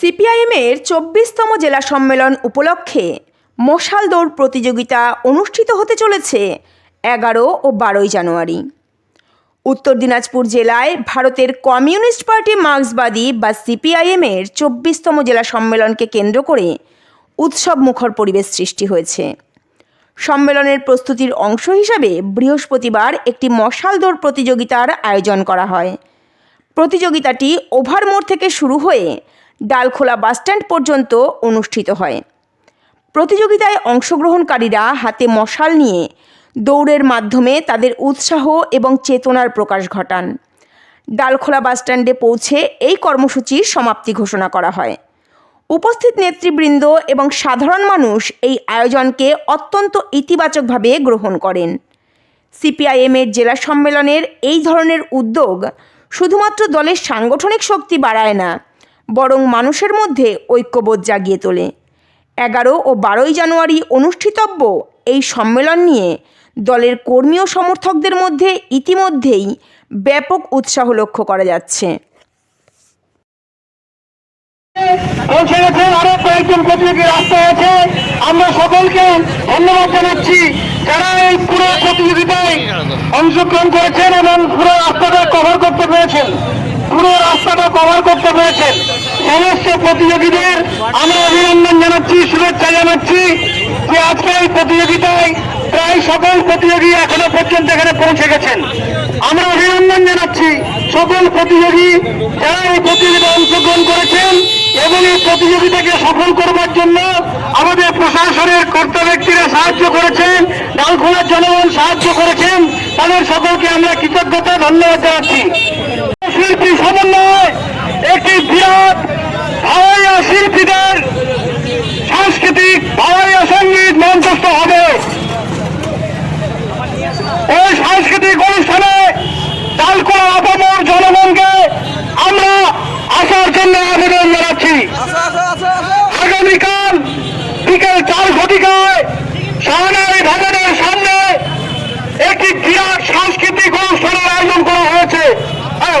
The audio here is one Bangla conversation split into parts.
সিপিআইএমের চব্বিশতম জেলা সম্মেলন উপলক্ষে মশাল দৌড় প্রতিযোগিতা অনুষ্ঠিত হতে চলেছে এগারো ও বারোই জানুয়ারি। উত্তর দিনাজপুর জেলায় ভারতের কমিউনিস্ট পার্টি মার্ক্সবাদী বা সিপিআইএমের চব্বিশতম জেলা সম্মেলনকে কেন্দ্র করে উৎসব মুখর পরিবেশ সৃষ্টি হয়েছে। সম্মেলনের প্রস্তুতির অংশ হিসাবে বৃহস্পতিবার একটি মশাল দৌড় প্রতিযোগিতার আয়োজন করা হয়। প্রতিযোগিতাটি ওভারমোড় থেকে শুরু হয়ে ডালখোলা বাসস্ট্যান্ড পর্যন্ত অনুষ্ঠিত হয়। প্রতিযোগিতায় অংশগ্রহণকারীরা হাতে মশাল নিয়ে দৌড়ের মাধ্যমে তাদের উৎসাহ এবং চেতনার প্রকাশ ঘটান। ডালখোলা বাসস্ট্যান্ডে পৌঁছে এই কর্মসূচির সমাপ্তি ঘোষণা করা হয়। উপস্থিত নেতৃবৃন্দ এবং সাধারণ মানুষ এই আয়োজনকে অত্যন্ত ইতিবাচকভাবে গ্রহণ করেন। সিপিআইএমের জেলা সম্মেলনের এই ধরনের উদ্যোগ শুধুমাত্র দলের সাংগঠনিক শক্তি বাড়ায় না, বরং মানুষের মধ্যে ঐক্যবোধ জাগিয়ে তোলে। এগারো ও বারোই জানুয়ারি অনুষ্ঠিতব্য এই সম্মেলন নিয়ে দলের কর্মী ও সমর্থকদের মধ্যে ইতিমধ্যেই ব্যাপক উৎসাহ লক্ষ্য করা যাচ্ছে। আরও কয়েকজন আমরা সকলকে ধন্যবাদ জানাচ্ছি। যারা এই পুরো প্রতিযোগিতায় অংশগ্রহণ করেছেন এবং পুরো রাস্তাটা কভার করতে পেরেছেন। পুরো রাস্তাটা কভার করতে পেরেছেন। সমস্ত প্রতিযোগীদের আমরা অভিনন্দন জানাচ্ছি, শুভেচ্ছা জানাচ্ছি যে আজকে এই প্রতিযোগিতায় প্রায় সকল প্রতিযোগী এখনও পর্যন্ত এখানে পৌঁছে গেছেন। আমরা অভিনন্দন জানাচ্ছি সকল প্রতিযোগী যারা এই প্রতিযোগিতায় অংশগ্রহণ করেছেন এবং এই প্রতিযোগিতাকে সফল করবার জন্য আমাদের প্রশাসনের কর্তা ব্যক্তিরা সাহায্য করেছেন ডালখোলার জনগণ সাহায্য করেছেন, তাদের সকলকে আমরা কৃতজ্ঞতা, ধন্যবাদ জানাচ্ছি। শিল্পী সমন্বয় একটি বিরাট ভাওয়াইয়া শিল্পীদের সাংস্কৃতিক ভাওয়াইয়া সংগীত মঞ্চস্থ হবে। এই সাংস্কৃতিক অনুষ্ঠানে ডালকোলা আপামর জনগণকে আমরা আসার জন্য আবেদন জানাচ্ছি। চার ঘটিকায় শাহনারী ভবনের সামনে একটি বিরাট সাংস্কৃতিক অনুষ্ঠানের আয়োজন করা হয়েছে। হ্যাঁ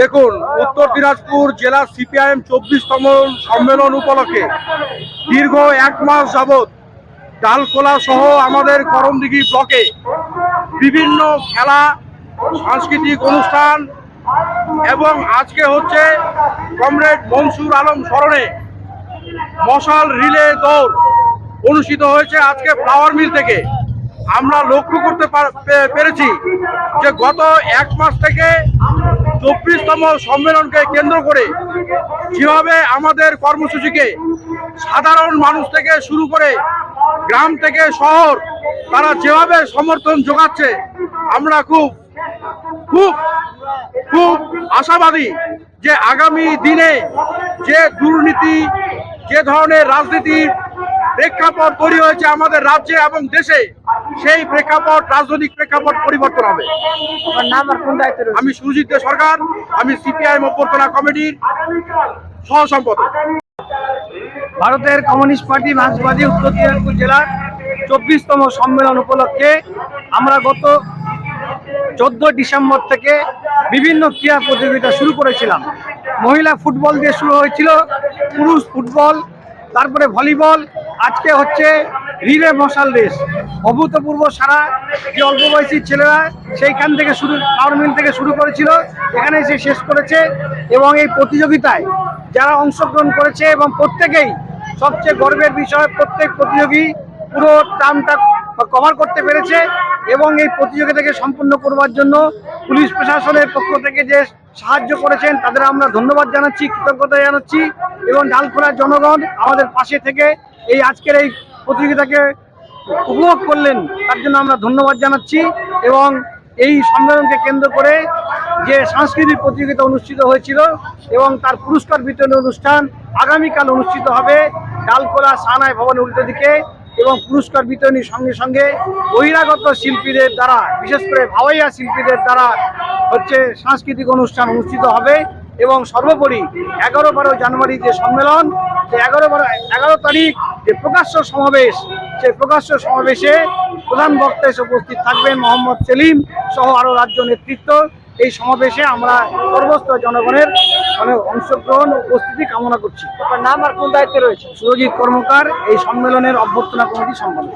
দেখুন, উত্তর দিনাজপুর জেলা সিপিআইএম চব্বিশতম সম্মেলন উপলক্ষে দীর্ঘ এক মাস যাবৎ ডালখোলা সহ আমাদের করমদিঘি ব্লকে বিভিন্ন খেলা, সাংস্কৃতিক অনুষ্ঠান এবং আজকে হচ্ছে কমরেড মনসুর আলম স্মরণে মশাল রিলে দৌড় অনুষ্ঠিত হয়েছে আজকে ফ্লাওয়ার মিল থেকে। আমরা লক্ষ্য করতে পেরেছি যে গত এক মাস থেকে চব্বিশতম সম্মেলনকে কেন্দ্র করে যেভাবে আমাদের কর্মসূচিকে সাধারণ মানুষ থেকে শুরু করে গ্রাম থেকে শহর তারা যেভাবে সমর্থন যোগাচ্ছে, আমরা খুব খুব খুব আশাবাদী যে আগামী দিনে যে দুর্নীতি যে ধরনের রাজনীতির প্রেক্ষাপট তৈরি হয়েছে আমাদের রাজ্যে এবং দেশে সেই প্রেক্ষাপট রাজনৈতিক প্রেক্ষাপট পরিবর্তন হবে। আমি সুজিত দে সরকার আমি সিপিআইএম অভ্যর্থনা কমিটির সহ সম্পাদক ভারতের কমিউনিস্ট পার্টি মার্ক্সবাদী উত্তর দিনাজপুর জেলার চব্বিশতম সম্মেলন উপলক্ষে আমরা গত চোদ্দ ডিসেম্বর থেকে বিভিন্ন ক্রীড়া প্রতিযোগিতা শুরু করেছিলাম। মহিলা ফুটবল দিয়ে শুরু হয়েছিল। পুরুষ ফুটবল, তারপরে ভলিবল, আজকে হচ্ছে রিলে মশাল রেস। অভূতপূর্ব সারা যে অল্প বয়সী ছেলেরা সেইখান থেকে শুরু পাওয়ার মিল থেকে শুরু করেছিল, এখানে এসে শেষ করেছে এবং এই প্রতিযোগিতায় যারা অংশগ্রহণ করেছে এবং প্রত্যেকেই সবচেয়ে গর্বের বিষয়, প্রত্যেক প্রতিযোগী পুরো টার্মটা কভার করতে পেরেছে। এবং এই প্রতিযোগিতাকে সম্পূর্ণ করবার জন্য পুলিশ প্রশাসনের পক্ষ থেকে যে সাহায্য করেছেন, তাদের আমরা ধন্যবাদ জানাচ্ছি, কৃতজ্ঞতা জানাচ্ছি এবং ডালখোলার জনগণ আমাদের পাশে থেকে এই আজকের এই প্রতিযোগিতাকে উপভোগ করলেন, তার জন্য আমরা ধন্যবাদ জানাচ্ছি এবং এই সম্মেলনকে কেন্দ্র করে যে সাংস্কৃতিক প্রতিযোগিতা অনুষ্ঠিত হয়েছিল এবং তার পুরস্কার বিতরণ অনুষ্ঠান আগামীকাল অনুষ্ঠিত হবে ডালকোলা সানাই ভবন উল্টো দিকে। এবং পুরস্কার বিতরণীর সঙ্গে সঙ্গে বহিরাগত শিল্পীদের দ্বারা, বিশেষ করে ভাওয়াইয়া শিল্পীদের দ্বারা হচ্ছে সাংস্কৃতিক অনুষ্ঠান অনুষ্ঠিত হবে এবং সর্বোপরি এগারো বারো জানুয়ারি যে সম্মেলন, যে এগারো বারো, এগারো তারিখ যে প্রকাশ্য সমাবেশ, সেই প্রকাশ্য সমাবেশে প্রধান বক্তা এসে উপস্থিত থাকবেন মোহাম্মদ সেলিম সহ আরও রাজ্য নেতৃত্ব। এই সমাবেশে আমরা সর্বস্তর জনগণের মানে অংশগ্রহণ ও উপস্থিতি কামনা করছি। আপনার নাম আর কোন দায়িত্বে রয়েছে সুরজিৎ কর্মকার এই সম্মেলনের অভ্যর্থনা কমিটি সম্পাদক।